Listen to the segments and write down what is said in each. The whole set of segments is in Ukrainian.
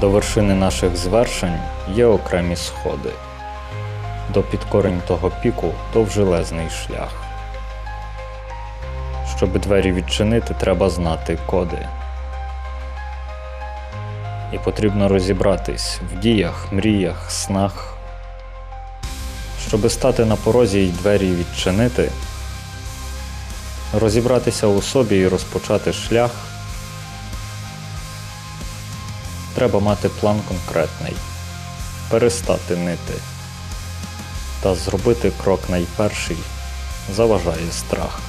До вершини наших звершень є окремі сходи. До підкорень того піку довжелезний шлях. Щоб двері відчинити, треба знати коди. І потрібно розібратись в діях, мріях, снах. Щоби стати на порозі й двері відчинити, розібратися у собі і розпочати шлях, треба мати план конкретний, перестати нити та зробити крок найперший заважає страх.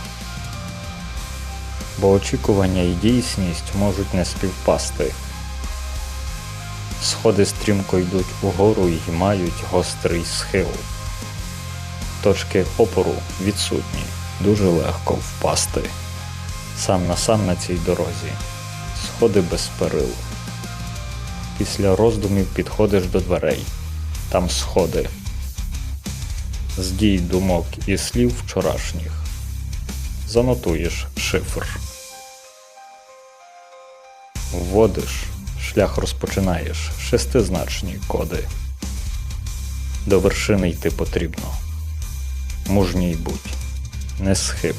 Бо очікування і дійсність можуть не співпасти. Сходи стрімко йдуть угору і мають гострий схил. Точки опору відсутні, дуже легко впасти. Сам на сам на цій дорозі. Сходи без перил. Після роздумів підходиш до дверей. Там сходи. З дій думок і слів вчорашніх. Занотуєш шифр. Вводиш, шлях розпочинаєш, шестизначні коди. До вершини йти потрібно. Мужній будь, не схиб.